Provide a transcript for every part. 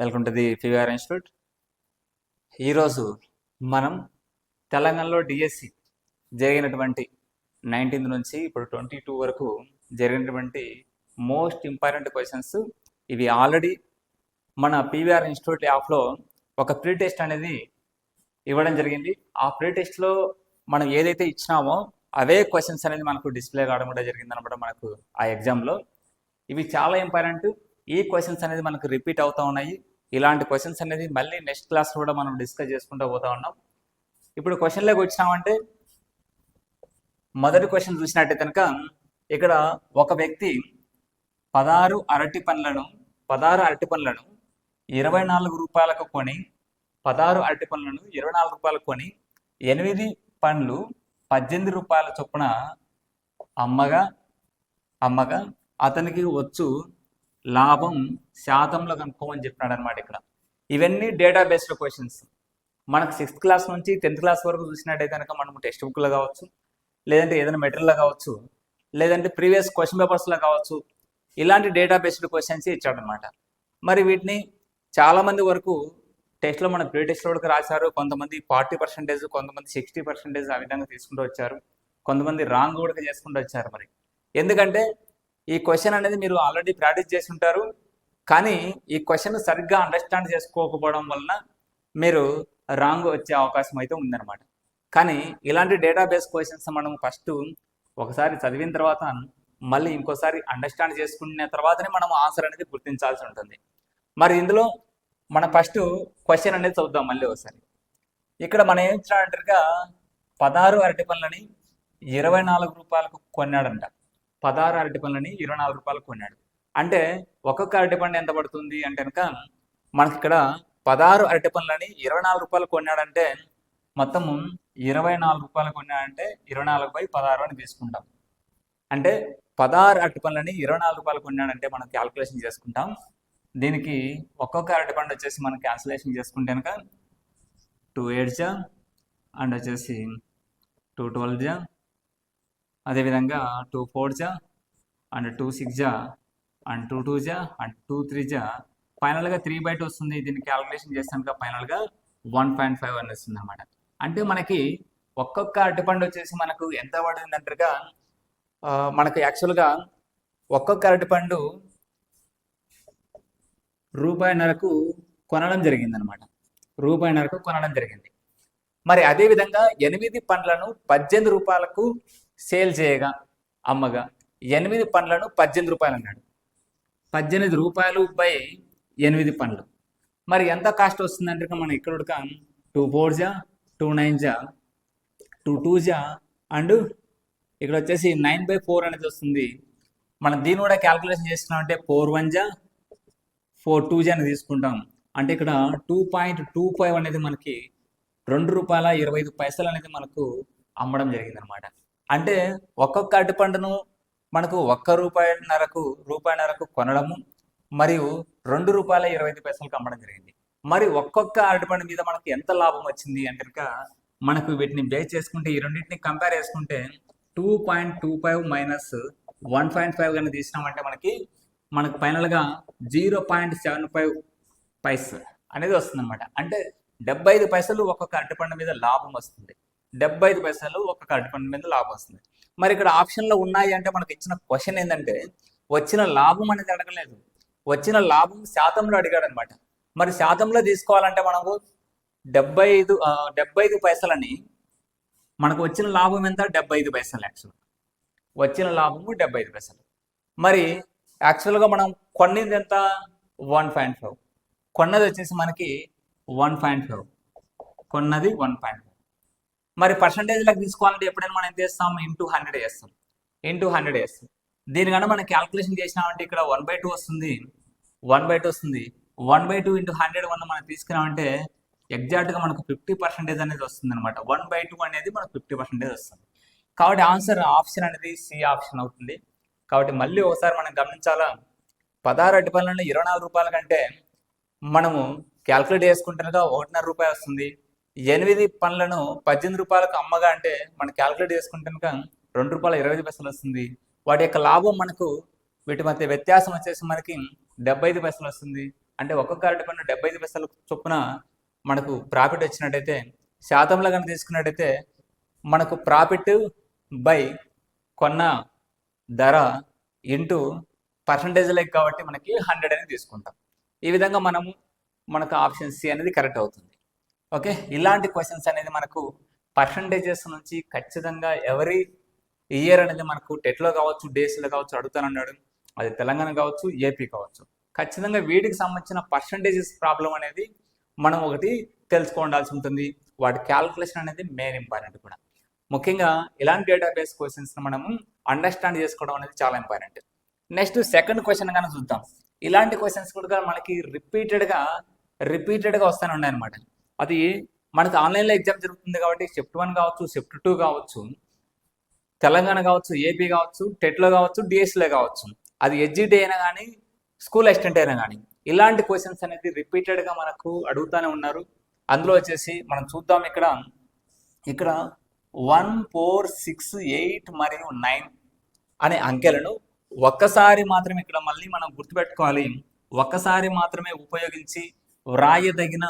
Welcome to the PVR institute. ఈరోజు మనం తెలంగాణలో డిఎస్సి జరిగినటువంటి నైన్టీన్త్ నుంచి ఇప్పుడు ట్వంటీ టూ వరకు జరిగినటువంటి మోస్ట్ ఇంపార్టెంట్ క్వశ్చన్స్. ఇవి ఆల్రెడీ మన పీవీఆర్ ఇన్స్టిట్యూట్ యాప్లో ఒక ప్రీ టెస్ట్ అనేది ఇవ్వడం జరిగింది. ఆ ప్రీ టెస్ట్లో మనం ఏదైతే ఇచ్చినామో అవే క్వశ్చన్స్ అనేది మనకు డిస్ప్లే కావడం కూడా జరిగింది అనమాట మనకు ఆ ఎగ్జామ్లో. ఇవి చాలా ఇంపార్టెంట్. ఈ క్వశ్చన్స్ అనేది మనకు రిపీట్ అవుతూ ఉన్నాయి. ఇలాంటి క్వశ్చన్స్ అనేది మళ్ళీ నెక్స్ట్ క్లాస్ కూడా మనం డిస్కస్ చేసుకుంటూ పోతా ఉన్నాం. ఇప్పుడు క్వశ్చన్లోకి వచ్చినామంటే మొదటి క్వశ్చన్ చూసినట్టే కనుక ఇక్కడ ఒక వ్యక్తి పదహారు అరటి పండ్లను పదహారు అరటి పండ్లను ఇరవై నాలుగు రూపాయలకు కొని పదహారు అరటి పండ్లను ఇరవై నాలుగు రూపాయలకు కొని ఎనిమిది పండ్లు పద్దెనిమిది రూపాయల చొప్పున అమ్మగా అమ్మగా అతనికి వచ్చు లాభం శాతంలో కనుక్కోమని చెప్పినాడు అనమాట ఇక్కడ. ఇవన్నీ డేటా బేస్డ్ క్వశ్చన్స్ మనకు సిక్స్త్ క్లాస్ నుంచి టెన్త్ క్లాస్ వరకు చూసినట్టయితే కనుక మనం టెక్స్ట్ బుక్లో కావచ్చు లేదంటే ఏదైనా మెటీరియల్లో కావచ్చు లేదంటే ప్రీవియస్ క్వశ్చన్ పేపర్స్లో కావచ్చు ఇలాంటి డేటా బేస్డ్ క్వశ్చన్స్ ఇచ్చాడనమాట మరి వీటిని చాలామంది వరకు టెస్ట్లో మన ప్రీ టెస్ట్లో వరకు రాశారు కొంతమంది ఫార్టీ పర్సెంటేజ్ కొంతమంది సిక్స్టీ పర్సెంటేజ్ ఆ విధంగా తీసుకుంటూ వచ్చారు కొంతమంది రాంగ్ కూడా చేసుకుంటూ వచ్చారు మరి. ఎందుకంటే ఈ క్వశ్చన్ అనేది మీరు ఆల్రెడీ ప్రాక్టీస్ చేసి ఉంటారు. కానీ ఈ క్వశ్చన్ సరిగ్గా అండర్స్టాండ్ చేసుకోకపోవడం వలన మీరు రాంగ్ వచ్చే అవకాశం అయితే ఉందన్నమాట. కానీ ఇలాంటి డేటాబేస్ క్వశ్చన్స్ మనం ఫస్ట్ ఒకసారి చదివిన తర్వాత మళ్ళీ ఇంకోసారి అండర్స్టాండ్ చేసుకున్న తర్వాతనే మనం ఆన్సర్ అనేది గుర్తించాల్సి ఉంటుంది. మరి ఇందులో మన ఫస్ట్ క్వశ్చన్ అనేది చదువుదాం మళ్ళీ ఒకసారి. ఇక్కడ మనం ఏం ఇచ్చినట్టుగా పదహారు అరటి పనులని ఇరవై నాలుగు రూపాయలకు కొన్నాడంట. పదహారు అరటి పండ్లని ఇరవై నాలుగు రూపాయలు కొన్నాడు. అంటే ఒక్కొక్క అరటి పండు ఎంత పడుతుంది అంటే కనుక మనకి ఇక్కడ పదహారు అరటి పండ్లని ఇరవై నాలుగు రూపాయలు కొన్నాడంటే మొత్తం ఇరవై నాలుగు రూపాయలు కొన్నాడంటే ఇరవై నాలుగు బై పదహారు అని తీసుకుంటాం. అంటే పదహారు అరటి పండ్లని ఇరవై నాలుగు రూపాయలు కొన్నాడంటే మనం క్యాల్కులేషన్ చేసుకుంటాం. దీనికి ఒక్కొక్క అరటి పండు వచ్చేసి మనం క్యాన్సిలేషన్ చేసుకుంటే కనుక టూ ఎయిట్ జా అండ్ వచ్చేసి టూ ట్వెల్వ్ జా అదేవిధంగా టూ ఫోర్ జా అండ్ టూ సిక్స్ జా అండ్ టూ టూ జా అండ్ టూ త్రీ జా. ఫైనల్గా త్రీ బై టూ వస్తుంది. దీన్ని క్యాలిక్యులేషన్ చేస్తాను ఫైనల్గా వన్ పాయింట్ ఫైవ్ అని వస్తుంది అనమాట అంటే మనకి ఒక్కొక్క అరటిపండు వచ్చేసి మనకు ఎంత పడింది అంటారుగా మనకు యాక్చువల్గా ఒక్కొక్క అరటిపండు రూపాయిన్నరకు కొనడం జరిగింది అనమాట రూపాయిన్నరకు కొనడం జరిగింది. మరి అదేవిధంగా ఎనిమిది పండ్లను పద్దెనిమిది రూపాయలకు సేల్ చేయగా అమ్మగా ఎనిమిది పండ్లను పద్దెనిమిది రూపాయలు అన్నాడు. పద్దెనిమిది రూపాయలు బై ఎనిమిది పండ్లు. మరి ఎంత కాస్ట్ వస్తుందంటే మనం ఇక్కడ ఉడక టూ ఫోర్ జా టూ నైన్ జా టూ టూ జా అండ్ ఇక్కడ వచ్చేసి నైన్ బై ఫోర్ అనేది వస్తుంది. మనం దీన్ని కూడా క్యాల్కులేషన్ చేసుకున్నామంటే ఫోర్ వన్ జా ఫోర్ టూ జా అని తీసుకుంటాం. అంటే ఇక్కడ టూ పాయింట్ టూ ఫైవ్ అనేది మనకి రెండు రూపాయల ఇరవై ఐదు పైసలు అనేది మనకు అమ్మడం జరిగిందనమాట అనమాట అంటే ఒక్కొక్క అరటిపండును మనకు ఒక్క రూపాయిన్నరకు రూపాయిన్నరకు కొనడము మరియు రెండు రూపాయల ఇరవై ఐదు పైసలకు అమ్మడం జరిగింది. మరి ఒక్కొక్క అరటిపండు మీద మనకు ఎంత లాభం వచ్చింది అంటే కనుక మనకు వీటిని బేస్ చేసుకుంటే ఈ రెండింటిని కంపేర్ చేసుకుంటే two point two five minus one point five కానీ తీసినామంటే మనకి మనకు ఫైనల్గా zero point seven five paise అనేది వస్తుందన్నమాట. అంటే డెబ్బై ఐదు పైసలు ఒక్కొక్క అరటిపండు మీద లాభం వస్తుంది. డెబ్బై ఐదు పైసలు ఒక కరెంట్ ఫండ్ మీద లాభం వస్తుంది. మరి ఇక్కడ ఆప్షన్లో ఉన్నాయి అంటే మనకు ఇచ్చిన క్వశ్చన్ ఏంటంటే వచ్చిన లాభం అనేది అడగలేదు వచ్చిన లాభం శాతంలో అడిగాడు అనమాట మరి శాతంలో తీసుకోవాలంటే మనకు డెబ్బై ఐదు డెబ్బై ఐదు పైసలని మనకు వచ్చిన లాభం ఎంత? డెబ్బై ఐదు పైసలు యాక్చువల్ వచ్చిన లాభము డెబ్బై ఐదు పైసలు. మరి యాక్చువల్గా మనం కొన్నింది ఎంత? One point five. కొన్నది వచ్చేసి మనకి వన్ పాయింట్ ఫైవ్. కొన్నది వన్ పాయింట్ ఫైవ్. మరి పర్సంటేజ్లకు తీసుకోవాలంటే ఎప్పుడైనా మనం ఎంత చేస్తాం? ఇంటూ హండ్రెడ్ చేస్తాం ఇంటూ హండ్రెడ్ చేస్తాం దీనికన్నా మనం క్యాల్కులేషన్ చేసినామంటే ఇక్కడ వన్ బై టూ వస్తుంది. వన్ బై టూ వస్తుంది. One by two into hundred one మనం తీసుకున్నామంటే ఎగ్జాక్ట్గా మనకు ఫిఫ్టీ పర్సెంటేజ్ అనేది వస్తుంది అనమాట వన్ బై టూ అనేది మనకు ఫిఫ్టీ పర్సెంటేజ్ వస్తుంది. కాబట్టి ఆన్సర్ ఆప్షన్ అనేది సి ఆప్షన్ అవుతుంది. కాబట్టి మళ్ళీ ఒకసారి మనం గమనించాలా? పదహారు అట్టి పనులను ఇరవై నాలుగు రూపాయల కంటే మనము క్యాల్కులేట్ చేసుకుంటున్నగా ఒకటిన్నర రూపాయి వస్తుంది. ఎనిమిది పనులను పద్దెనిమిది రూపాయలకు అమ్మగా అంటే మనం క్యాల్కులేట్ కనుక రెండు రూపాయల ఇరవై ఐదు పైసలు వస్తుంది. వాటి యొక్క లాభం మనకు వీటి మధ్య వ్యత్యాసం వచ్చేసి మనకి డెబ్బై ఐదు పైసలు వస్తుంది. అంటే ఒక్కొక్క అరటి పండు డెబ్బై ఐదు పైసలు చొప్పున మనకు ప్రాఫిట్ వచ్చినట్టయితే శాతంలో కనుక తీసుకున్నట్టయితే మనకు ప్రాఫిట్ బై కొన్న ధర ఇంటూ పర్సంటేజ్ లైక్ కాబట్టి మనకి హండ్రెడ్ అనేది తీసుకుంటాం. ఈ విధంగా మనము మనకు ఆప్షన్ సి అనేది కరెక్ట్ అవుతుంది. ఓకే? ఇలాంటి క్వశ్చన్స్ అనేది మనకు పర్సంటేజెస్ నుంచి ఖచ్చితంగా ఎవరి ఇయర్ అనేది మనకు టెట్లో కావచ్చు డేస్లో కావచ్చు అడుగుతానన్నాడు అది తెలంగాణ కావచ్చు ఏపీ కావచ్చు. ఖచ్చితంగా వీటికి సంబంధించిన పర్సంటేజెస్ ప్రాబ్లం అనేది మనం ఒకటి తెలుసుకోవాల్సి ఉంటుంది. వాటి క్యాల్కులేషన్ అనేది మెయిన్ ఇంపార్టెంట్ కూడా. ముఖ్యంగా ఇలాంటి డేటాబేస్ క్వశ్చన్స్ని మనము అండర్స్టాండ్ చేసుకోవడం అనేది చాలా ఇంపార్టెంట్ నెక్స్ట్ సెకండ్ క్వశ్చన్ కానీ చూద్దాం. ఇలాంటి క్వశ్చన్స్ కూడా మనకి రిపీటెడ్గా రిపీటెడ్గా వస్తూనే ఉన్నాయన్నమాట. అది మనకు ఆన్లైన్లో ఎగ్జామ్ జరుగుతుంది కాబట్టి షిఫ్ట్ వన్ కావచ్చు షిఫ్ట్ టూ కావచ్చు తెలంగాణ కావచ్చు ఏపీ కావచ్చు టెట్లో కావచ్చు డిఎస్లో కావచ్చు. అది ఎడ్జిటీ అయినా కానీ స్కూల్ అసిస్టెంట్ అయినా కానీ. ఇలాంటి క్వశ్చన్స్ అనేది రిపీటెడ్గా మనకు అడుగుతూనే ఉన్నారు. అందులో వచ్చేసి మనం చూద్దాం ఇక్కడ. ఇక్కడ వన్ ఫోర్ సిక్స్ ఎయిట్ మరియు నైన్ అనే అంకెలను ఒక్కసారి మాత్రమే ఇక్కడ మళ్ళీ మనం గుర్తుపెట్టుకోవాలి. ఒక్కసారి మాత్రమే ఉపయోగించి వ్రాయదగిన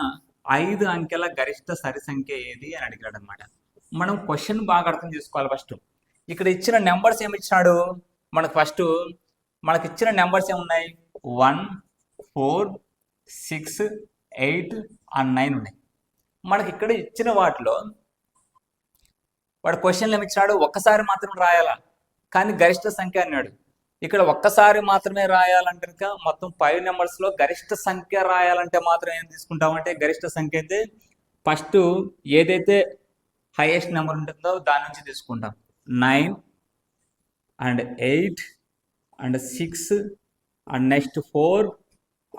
ఐదు అంకెల గరిష్ట సరి సంఖ్య ఏది అని అడిగాడు అనమాట మనం క్వశ్చన్ బాగా అర్థం చేసుకోవాలి ఫస్ట్ ఇక్కడ ఇచ్చిన నెంబర్స్ ఏమి ఇచ్చినాడు? మనకు ఫస్ట్ మనకి ఇచ్చిన నెంబర్స్ ఏమున్నాయి? One four six eight and nine ఉన్నాయి. మనకి ఇక్కడ ఇచ్చిన వాటిలో వాడు క్వశ్చన్లు ఏమి ఇచ్చినాడు? ఒక్కసారి మాత్రం రాయాలా? కానీ గరిష్ట సంఖ్య అన్నాడు. ఇక్కడ ఒక్కసారి మాత్రమే రాయాలంటే కనుక మొత్తం ఫైవ్ నెంబర్స్లో గరిష్ట సంఖ్య రాయాలంటే మాత్రం ఏం తీసుకుంటామంటే గరిష్ట సంఖ్య అయితే ఫస్ట్ ఏదైతే హైయెస్ట్ నెంబర్ ఉంటుందో దాని నుంచి తీసుకుంటాం. Nine and eight and six and next four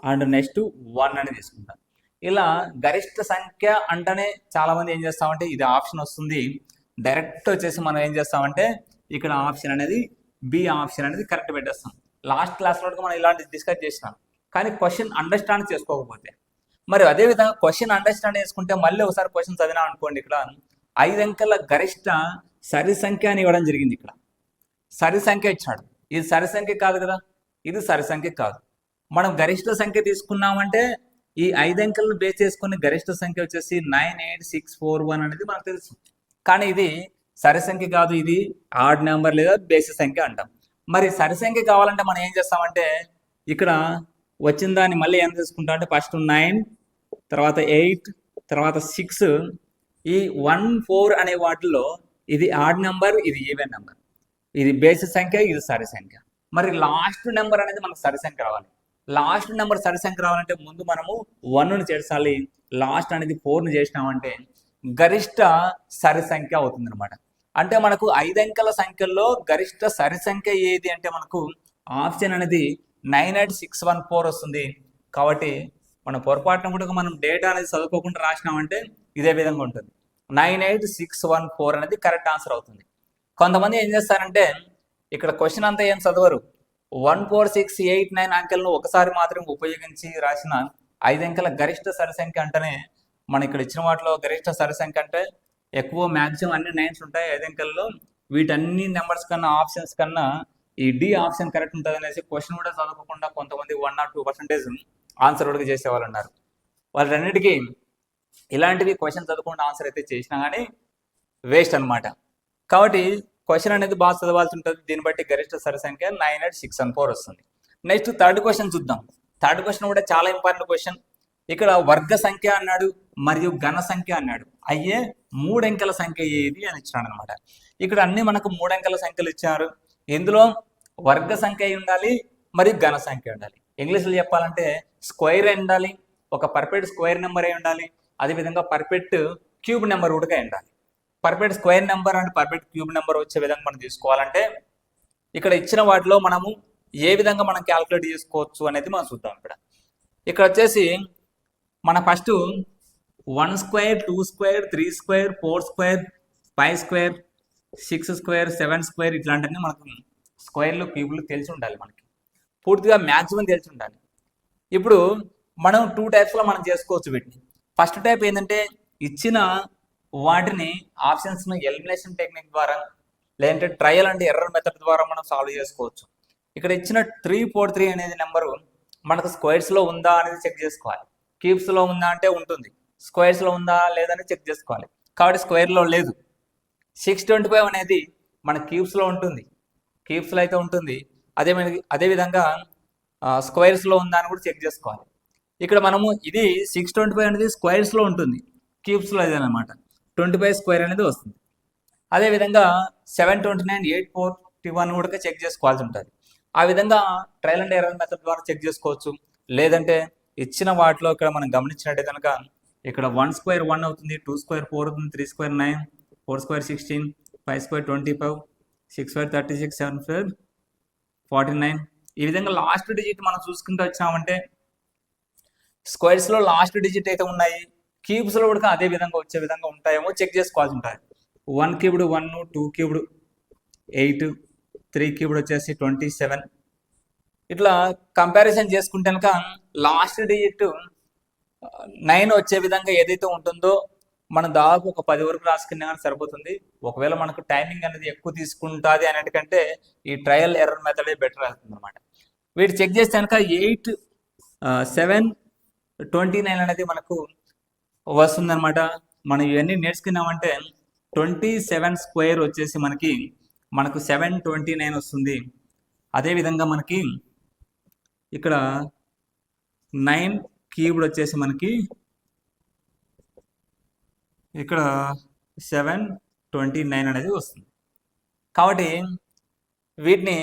and next one అని తీసుకుంటాం. ఇలా గరిష్ట సంఖ్య అంటేనే చాలామంది ఏం చేస్తామంటే ఇది ఆప్షన్ వస్తుంది. డైరెక్ట్ వచ్చేసి మనం ఏం చేస్తామంటే ఇక్కడ ఆప్షన్ అనేది బి ఆప్షన్ అనేది కరెక్ట్ పెట్టేస్తాం. లాస్ట్ క్లాస్లో కూడా మనం ఇలాంటి డిస్కస్ చేసినాం. కానీ క్వశ్చన్ అండర్స్టాండ్ చేసుకోకపోతే. మరి అదే విధంగా క్వశ్చన్ అండర్స్టాండ్ చేసుకుంటే మళ్ళీ ఒకసారి క్వశ్చన్ చదివినా అనుకోండి ఇక్కడ. ఐదు అంకెల గరిష్ట సరి సంఖ్య అని ఇవ్వడం జరిగింది ఇక్కడ. సరి సంఖ్య ఇచ్చాడు. ఇది సరి సంఖ్య కాదు కదా? ఇది సరి సంఖ్య కాదు. మనం గరిష్ట సంఖ్య తీసుకున్నామంటే ఈ ఐదు అంకెలను బేస్ చేసుకుని గరిష్ట సంఖ్య వచ్చేసి nine eight six four one అనేది మనకు తెలుసు. కానీ ఇది సరి సంఖ్య కాదు ఇది. ఆడ్ నెంబర్ లేదా బేసి సంఖ్య అంటాం. మరి సరి సంఖ్య కావాలంటే మనం ఏం చేస్తామంటే ఇక్కడ వచ్చిన దాన్ని మళ్ళీ ఏం తీసుకుంటాం అంటే ఫస్ట్ నైన్ తర్వాత ఎయిట్ తర్వాత సిక్స్. ఈ వన్ ఫోర్ అనే వాటిలో ఇది ఆడ్ నెంబర్ ఇది ఈవెన్ నెంబర్. ఇది బేసి సంఖ్య ఇది సరి సంఖ్య. మరి లాస్ట్ నెంబర్ అనేది మనకు సరి సంఖ్య రావాలి. లాస్ట్ నెంబర్ సరి సంఖ్య రావాలంటే ముందు మనము వన్ను చేర్చాలి. లాస్ట్ అనేది ఫోర్ను చేసినామంటే గరిష్ట సరి సంఖ్య అవుతుంది అనమాట అంటే మనకు ఐదు అంకెల సంఖ్యల్లో గరిష్ట సరి సంఖ్య ఏది అంటే మనకు ఆప్షన్ అనేది nine eight six one four వస్తుంది. కాబట్టి మన పొరపాటున కూడా మనం డేటా అనేది చదువుకోకుండా రాసినామంటే ఇదే విధంగా ఉంటుంది. Nine eight six one four అనేది కరెక్ట్ ఆన్సర్ అవుతుంది. కొంతమంది ఏం చేస్తారంటే ఇక్కడ క్వశ్చన్ అంతా ఏం చదవరు. One four six eight nine అంకెలను ఒకసారి మాత్రం ఉపయోగించి రాసిన ఐదు అంకెల గరిష్ట సరి సంఖ్య అంటేనే మనం ఇక్కడ ఇచ్చిన వాటిలో గరిష్ట సరి కంటే అంటే ఎక్కువ మ్యాక్సిమం అన్ని నైన్స్ ఉంటాయి. ఐదు వీటన్ని నెంబర్స్ కన్నా ఆప్షన్స్ కన్నా ఈ డి ఆప్షన్ కరెక్ట్ ఉంటుంది అనేసి క్వశ్చన్ కూడా చదవకుండా కొంతమంది one or two percentage answer కూడా చేసేవాళ్ళు ఉన్నారు వాళ్ళన్నిటికీ ఇలాంటివి క్వశ్చన్ చదవకుండా ఆన్సర్ అయితే చేసినా కానీ వేస్ట్ అనమాట కాబట్టి క్వశ్చన్ అనేది బాగా చదవాల్సి ఉంటుంది. దీన్ని బట్టి గరిష్ట సరి సంఖ్య nine eight six and four వస్తుంది. నెక్స్ట్ థర్డ్ క్వశ్చన్ చూద్దాం. థర్డ్ క్వశ్చన్ కూడా చాలా ఇంపార్టెంట్ క్వశ్చన్ ఇక్కడ వర్గ సంఖ్య అన్నాడు మరియు ఘన సంఖ్య అన్నాడు. అయ్యే మూడంకెల సంఖ్య ఏది అని ఇచ్చినాడు అనమాట ఇక్కడ అన్ని మనకు మూడంకెల సంఖ్యలు ఇచ్చారు. ఇందులో వర్గ సంఖ్య ఉండాలి మరియు ఘన సంఖ్య ఉండాలి. ఇంగ్లీష్లో చెప్పాలంటే స్క్వేర్ ఉండాలి ఒక పర్ఫెక్ట్ స్క్వేర్ నెంబర్ అయి ఉండాలి అదేవిధంగా పర్ఫెక్ట్ క్యూబ్ నెంబర్ కూడా ఉండాలి. Perfect square number and perfect cube number వచ్చే విధంగా మనం తీసుకోవాలంటే ఇక్కడ ఇచ్చిన వాటిలో మనము ఏ విధంగా మనం క్యాల్కులేట్ చేసుకోవచ్చు అనేది మనం చూద్దాం ఇక్కడ. ఇక్కడ వచ్చేసి మన first one square two square three square four square five square six square seven square ఇట్లాంటివన్నీ మనకు స్క్వేర్లు క్యూబ్లు తెలిసి ఉండాలి మనకి. పూర్తిగా మ్యాక్సిమం తెలిసి ఉండాలి. ఇప్పుడు మనం టూ టైప్స్లో మనం చేసుకోవచ్చు వీటిని. ఫస్ట్ టైప్ ఏంటంటే ఇచ్చిన వాటిని ఆప్షన్స్ను ఎలిమినేషన్ టెక్నిక్ ద్వారా లేదంటే ట్రయల్ అండ్ ఎర్రర్ మెథడ్ ద్వారా మనం సాల్వ్ చేసుకోవచ్చు. ఇక్కడ ఇచ్చిన త్రీ ఫోర్ త్రీ అనేది నెంబరు మనకు స్క్వేర్స్లో ఉందా అనేది చెక్ చేసుకోవాలి. క్యూబ్స్లో ఉందా అంటే ఉంటుంది. స్క్వేర్స్లో ఉందా లేదని చెక్ చేసుకోవాలి. కాబట్టి స్క్వేర్లో లేదు. సిక్స్ ట్వంటీ ఫైవ్ అనేది మన క్యూబ్స్లో ఉంటుంది. క్యూబ్స్లో అయితే ఉంటుంది. అదే మనకి అదేవిధంగా స్క్వేర్స్లో ఉందా అని కూడా చెక్ చేసుకోవాలి. ఇక్కడ మనము ఇది సిక్స్ ట్వంటీ ఫైవ్ అనేది స్క్వేర్స్లో ఉంటుంది. క్యూబ్స్లో అనమాట ట్వంటీ ఫైవ్ స్క్వేర్ అనేది వస్తుంది. అదేవిధంగా seven twenty nine eight forty one కూడా చెక్ చేసుకోవాల్సి ఉంటుంది. ఆ విధంగా ట్రయల్ అండ్ ఎర్రర్ మెథడ్ ద్వారా చెక్ చేసుకోవచ్చు. లేదంటే ఇచ్చిన వాటిలో ఇక్కడ మనం గమనించినట్టే కనుక ఇక్కడ వన్ స్క్వేర్ వన్ అవుతుంది టూ స్క్వేర్ ఫోర్ అవుతుంది three square nine four square sixteen five square twenty five six square thirty six seven square forty nine ఈ విధంగా లాస్ట్ డిజిట్ మనం చూసుకుంటూ వచ్చామంటే స్క్వేర్స్లో లాస్ట్ డిజిట్ అయితే ఉన్నాయి క్యూబ్స్లో కూడా అదే విధంగా వచ్చే విధంగా ఉంటాయేమో చెక్ చేసుకోవాల్సి ఉంటుంది. One cubed one two cubed eight three cubed వచ్చేసి ట్వంటీ సెవెన్ ఇట్లా కంపారిజన్ చేసుకుంటే కనుక లాస్ట్ డిజిట్ నైన్ వచ్చే విధంగా ఏదైతే ఉంటుందో మనం దాదాపు ఒక పది వరకు రాసుకున్నా కానీ సరిపోతుంది. ఒకవేళ మనకు టైమింగ్ అనేది ఎక్కువ తీసుకుంటుంది అనేటికంటే ఈ ట్రయల్ ఎర్రర్ మెథడే బెటర్ అవుతుంది అనమాట వీటి చెక్ చేస్తే కనుక ఎయిట్ సెవెన్ ట్వంటీ నైన్ అనేది మనకు వస్తుందన్నమాట. మనం ఇవన్నీ నేర్చుకున్నామంటే ట్వంటీ సెవెన్ స్క్వేర్ వచ్చేసి మనకి మనకు సెవెన్ ట్వంటీ నైన్ వస్తుంది అదేవిధంగా మనకి ఇక్కడ నైన్ క్యూబ్డ్ వచ్చేసి మనకి ఇక్కడ సెవెన్ ట్వంటీ నైన్ అనేది వస్తుంది. కాబట్టి వీటిని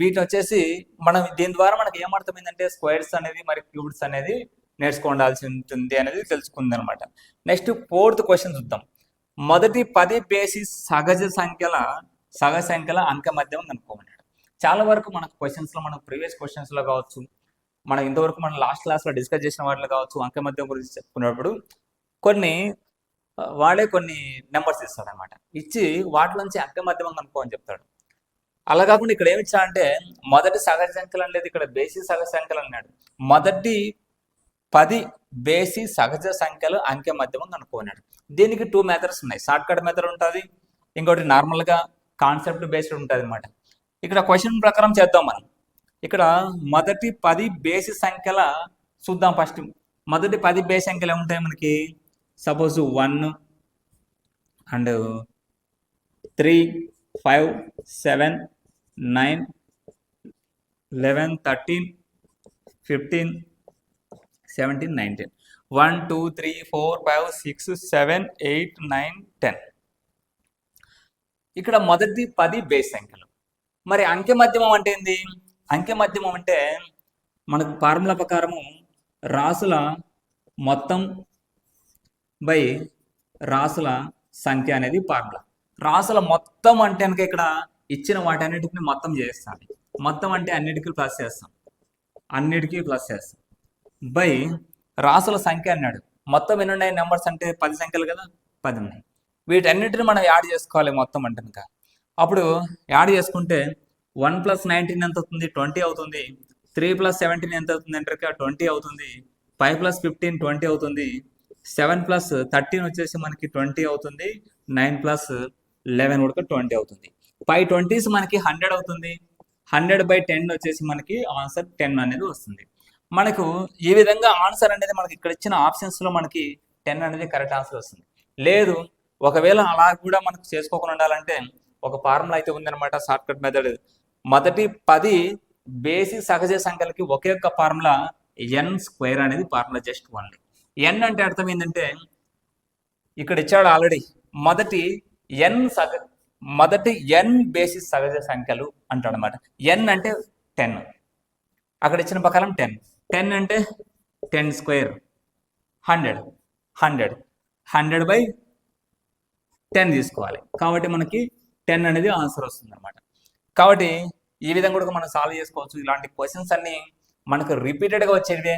వీటి వచ్చేసి మనం దీని ద్వారా మనకి ఏమర్థమైందంటే స్క్వేర్స్ అనేది మరి క్యూబ్స్ అనేది నేర్చుకోవాల్సి ఉంటుంది అనేది తెలుసుకుంది అనమాట నెక్స్ట్ ఫోర్త్ క్వశ్చన్ చూద్దాం. మొదటి పది బేసిస్ సహజ సంఖ్యల సహజ సంఖ్యల అంక మధ్యం కనుక్కోమని చాలా వరకు మనకు క్వశ్చన్స్లో మనం ప్రీవియస్ క్వశ్చన్స్లో కావచ్చు మనం ఇంతవరకు మనం లాస్ట్ క్లాస్లో డిస్కస్ చేసిన వాటిలో కావచ్చు అంక మధ్యం గురించి చెప్పుకున్నప్పుడు కొన్ని వాడే కొన్ని నెంబర్స్ ఇస్తాడు అనమాట ఇచ్చి వాటిలోంచి అంక మధ్యమం కనుక్కో అని చెప్తాడు. అలా కాకుండా ఇక్కడ ఏమి ఇచ్చా అంటే మొదటి సగటు సంఖ్యలు అనేది ఇక్కడ బేసి సగటు సంఖ్యలు అన్నాడు. మొదటి పది బేసి సహజ సంఖ్యలు అంకె మధ్యమం కనుక్కున్నాడు దీనికి టూ మెథడ్స్ ఉన్నాయి. షార్ట్ కట్ మెథడ్ ఉంటుంది. ఇంకోటి నార్మల్గా కాన్సెప్ట్ బేస్డ్ ఉంటుంది అనమాట ఇక్కడ క్వశ్చన్ ప్రకారం చేద్దాం మనం. ఇక్కడ మొదటి పది బేసి సంఖ్యల చూద్దాం ఫస్ట్ మొదటి పది బేసి సంఖ్యలు ఏముంటాయి మనకి? Suppose one and three five seven nine eleven thirteen fifteen seventeen nineteen one two three four five six seven eight nine ten ఇక్కడ మొదటి పది బేస్ సంఖ్యలు. మరి అంకె మధ్యమం అంటే ఏంది? అంకె మధ్యమం అంటే మనకు ఫార్ములా ప్రకారము రాసుల మొత్తం బై రాసుల సంఖ్య అనేది ఫార్ములా. రాసుల మొత్తం అంటే కనుక ఇక్కడ ఇచ్చిన వాటన్నిటిని మొత్తం చేస్తాను మొత్తం అంటే అన్నిటికీ ప్లస్ చేస్తాం. అన్నిటికీ ప్లస్ చేస్తాం. బై రాసుల సంఖ్య అన్నాడు. మొత్తం ఎన్ని ఉన్నాయి? నెంబర్స్ అంటే పది సంఖ్యలు కదా? పది ఉన్నాయి. వీటన్నిటిని మనం యాడ్ చేసుకోవాలి మొత్తం అంటే కనుక. అప్పుడు యాడ్ చేసుకుంటే వన్ ప్లస్ నైన్టీన్ ఎంత అవుతుంది ట్వంటీ అవుతుంది. త్రీ ప్లస్ సెవెంటీన్ ఎంత అవుతుంది అంటే ట్వంటీ అవుతుంది. ఫైవ్ ప్లస్ ఫిఫ్టీన్ ట్వంటీ అవుతుంది. సెవెన్ ప్లస్ థర్టీన్ వచ్చేసి మనకి ట్వంటీ అవుతుంది. నైన్ ప్లస్ లెవెన్ కూడా ట్వంటీ అవుతుంది. ఫైవ్ ట్వంటీస్ మనకి హండ్రెడ్ అవుతుంది. హండ్రెడ్ బై టెన్ వచ్చేసి మనకి ఆన్సర్ టెన్ అనేది వస్తుంది. మనకు ఈ విధంగా ఆన్సర్ అనేది మనకి ఇక్కడ ఇచ్చిన ఆప్షన్స్లో మనకి టెన్ అనేది కరెక్ట్ ఆన్సర్ వస్తుంది. లేదు ఒకవేళ అలా కూడా మనకు చేసుకోకుండా ఉండాలంటే ఒక ఫార్ములా అయితే ఉందన్నమాట షార్ట్ కట్ మెథడ్ మొదటి పది బేసిక్ సహజ సంఖ్యలకి ఒకే ఒక్క ఫార్ములా ఎన్ స్క్వేర్ అనేది ఫార్ములా జస్ట్ ఓన్లీ ఎన్ అంటే అర్థం ఏంటంటే ఇక్కడ ఇచ్చాడు ఆల్రెడీ మొదటి ఎన్ సగ మొదటి ఎన్ బేసిస్ సహజ సంఖ్యలు అంటాడు అనమాట ఎన్ అంటే టెన్ అక్కడ ఇచ్చిన ప్రకారం టెన్ టెన్ అంటే ten square hundred hundred hundred by ten తీసుకోవాలి. కాబట్టి మనకి టెన్ అనేది ఆన్సర్ వస్తుంది అనమాట కాబట్టి ఈ విధంగా కూడా మనం సాల్వ్ చేసుకోవచ్చు. ఇలాంటి క్వశ్చన్స్ అన్ని మనకు రిపీటెడ్గా వచ్చేవి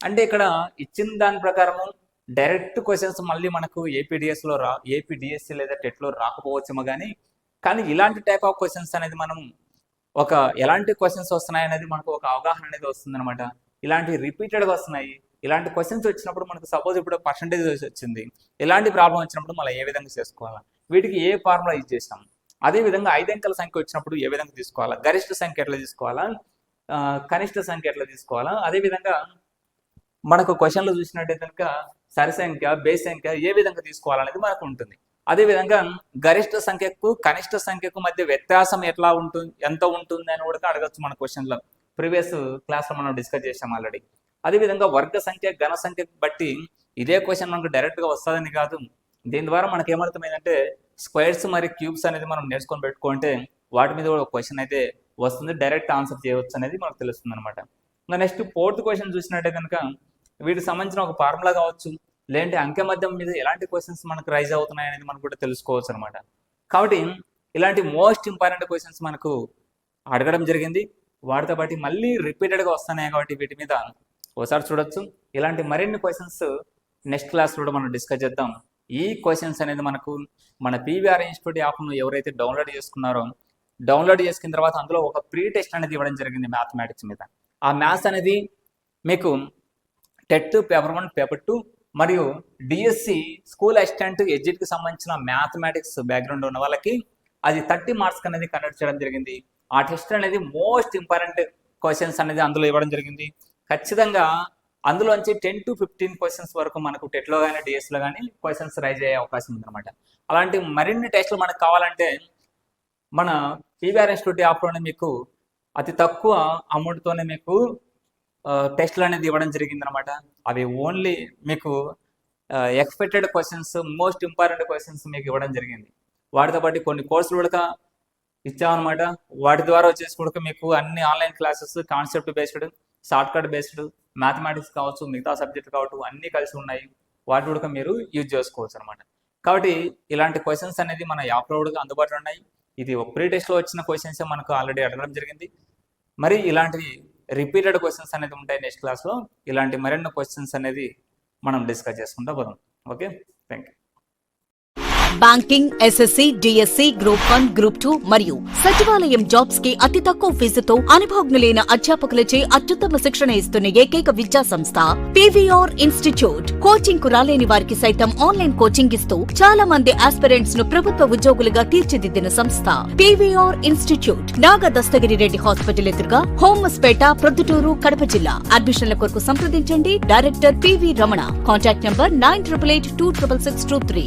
అంటే ఇక్కడ ఇచ్చిన దాని ప్రకారము డైరెక్ట్ క్వశ్చన్స్ మళ్ళీ మనకు ఏపీడిఎస్లో రా ఏపీడిఎస్సి లేదా టెట్లో రాకపోవచ్చేమో కానీ కానీ ఇలాంటి టైప్ ఆఫ్ క్వశ్చన్స్ అనేది మనం ఒక ఎలాంటి క్వశ్చన్స్ వస్తున్నాయి అనేది మనకు ఒక అవగాహన అనేది వస్తుంది అనమాట ఇలాంటివి రిపీటెడ్గా వస్తున్నాయి. ఇలాంటి క్వశ్చన్స్ వచ్చినప్పుడు మనకు సపోజ్ ఇప్పుడు పర్సంటేజ్ వచ్చింది. ఇలాంటి ప్రాబ్లం వచ్చినప్పుడు మళ్ళీ ఏ విధంగా చేసుకోవాలి? వీటికి ఏ ఫార్ములా యూజ్ చేసాం అదే విధంగా ఐదు సంఖ్య వచ్చినప్పుడు ఏ విధంగా తీసుకోవాలా? గరిష్ట సంఖ్య ఎట్లా తీసుకోవాలా? కనిష్ట సంఖ్య ఎట్లా తీసుకోవాలా? అదే విధంగా మనకు క్వశ్చన్లో చూసినట్టే కనుక సరి సంఖ్య బేస్ సంఖ్య ఏ విధంగా తీసుకోవాలనేది మనకు ఉంటుంది. అదే విధంగా గరిష్ట సంఖ్యకు కనిష్ట సంఖ్యకు మధ్య వ్యత్యాసం ఎట్లా ఉంటుంది ఎంత ఉంటుంది అని కూడా అడగచ్చు మన క్వశ్చన్లో. ప్రీవియస్ క్లాస్లో మనం డిస్కస్ చేసాం ఆల్రెడీ. అదేవిధంగా వర్గ సంఖ్య ఘన సంఖ్య బట్టి ఇదే క్వశ్చన్ మనకు డైరెక్ట్గా వస్తుందని కాదు. దీని ద్వారా మనకి ఏమర్థమైందంటే స్క్వేర్స్ మరియు క్యూబ్స్ అనేది మనం నేర్చుకొని పెట్టుకుంటే వాటి మీద కూడా ఒక క్వశ్చన్ అయితే వస్తుంది. డైరెక్ట్ ఆన్సర్ చేయవచ్చు అనేది మనకు తెలుస్తుంది అనమాట ఇంకా నెక్స్ట్ ఫోర్త్ క్వశ్చన్ చూసినట్టే కనుక వీటికి సంబంధించిన ఒక ఫార్ములా కావచ్చు లేదంటే అంకె మధ్యం మీద ఎలాంటి క్వశ్చన్స్ మనకు రైజ్ అవుతున్నాయి అనేది మనం కూడా తెలుసుకోవచ్చు అనమాట కాబట్టి ఇలాంటి మోస్ట్ ఇంపార్టెంట్ క్వశ్చన్స్ మనకు అడగడం జరిగింది. వాటితో పాటు మళ్ళీ రిపీటెడ్గా వస్తున్నాయి కాబట్టి వీటి మీద ఒకసారి చూడొచ్చు. ఇలాంటి మరిన్ని క్వశ్చన్స్ నెక్స్ట్ క్లాస్లో కూడా మనం డిస్కస్ చేద్దాం. ఈ క్వశ్చన్స్ అనేది మనకు మన పీవీఆర్ ఇన్స్టిట్యూట్ యాప్ను ఎవరైతే డౌన్లోడ్ చేసుకున్నారో డౌన్లోడ్ చేసుకున్న తర్వాత అందులో ఒక ప్రీ టెస్ట్ అనేది ఇవ్వడం జరిగింది మ్యాథమెటిక్స్ మీద. ఆ మ్యాథ్స్ అనేది మీకు TET paper one paper two మరియు డిఎస్సి స్కూల్ అసిస్టెంట్ ఎడ్జిట్కి సంబంధించిన మ్యాథమెటిక్స్ బ్యాక్గ్రౌండ్ ఉన్న వాళ్ళకి అది థర్టీ మార్క్స్ అనేది కండక్ట్ చేయడం జరిగింది. ఆ టెస్ట్ అనేది మోస్ట్ ఇంపార్టెంట్ క్వశ్చన్స్ అనేది అందులో ఇవ్వడం జరిగింది. ఖచ్చితంగా అందులోంచి టెన్ టు ఫిఫ్టీన్ క్వశ్చన్స్ వరకు మనకు టెట్లో కానీ డిఎస్లో కానీ క్వశ్చన్స్ రైజ్ అయ్యే అవకాశం ఉందన్నమాట. అలాంటి మరిన్ని టెస్ట్లు మనకు కావాలంటే మన పీవీఆర్ ఇన్స్టిట్యూట్ యాప్లోనే మీకు అతి తక్కువ అమౌంట్తోనే మీకు టెస్ట్లు అనేది ఇవ్వడం జరిగింది అనమాట అవి ఓన్లీ మీకు expected questions most important questions మీకు ఇవ్వడం జరిగింది. వాటితో పాటు కొన్ని కోర్సులు కూడా ఇచ్చామన్నమాట. వాటి ద్వారా వచ్చేసి కూడా మీకు అన్ని online classes concept based short cut based mathematics కావచ్చు మిగతా సబ్జెక్ట్ కావచ్చు అన్నీ కలిసి ఉన్నాయి. వాటి కూడా మీరు యూజ్ చేసుకోవచ్చు అనమాట కాబట్టి ఇలాంటి క్వశ్చన్స్ అనేది మన యాప్ రోడ్గా అందుబాటులో ఉన్నాయి. ఇది ఒక ప్రీ టెస్ట్లో వచ్చిన క్వశ్చన్స్ మనకు ఆల్రెడీ అడగడం జరిగింది. మరి ఇలాంటివి రిపీటెడ్ క్వశ్చన్స్ అనేది ఉంటాయి నెక్స్ట్ క్లాస్లో ఇలాంటి మరెన్నో క్వశ్చన్స్ అనేది మనం డిస్కస్ చేసుకుంటా పోదాం. Okay thank you banking SSC DSC group one group two మరియు సచివాలయం జాబ్స్కి అతి తక్కువ ఫీజుతో అనుభవజ్ఞులైన అధ్యాపకులచే అత్యుత్తమ శిక్షణ ఇస్తున్న ఏకైక విద్యా సంస్థ పివిఆర్ ఇన్స్టిట్యూట్ కోచింగ్కు రాలేని వారికి సైతం ఆన్లైన్ కోచింగ్ ఇస్తూ చాలా మంది ఆస్పిరెంట్స్ను ప్రభుత్వ ఉద్యోగులుగా తీర్చిదిద్దిన సంస్థ PVR institute Naga Dastagiri Reddy hospital ఎదురుగా హోమస్పేట ప్రొద్దుటూరు కడప జిల్లా. అడ్మిషన్ల కొరకు సంప్రదించండి. Director PV Ramana contact number nine triple eight two triple six two three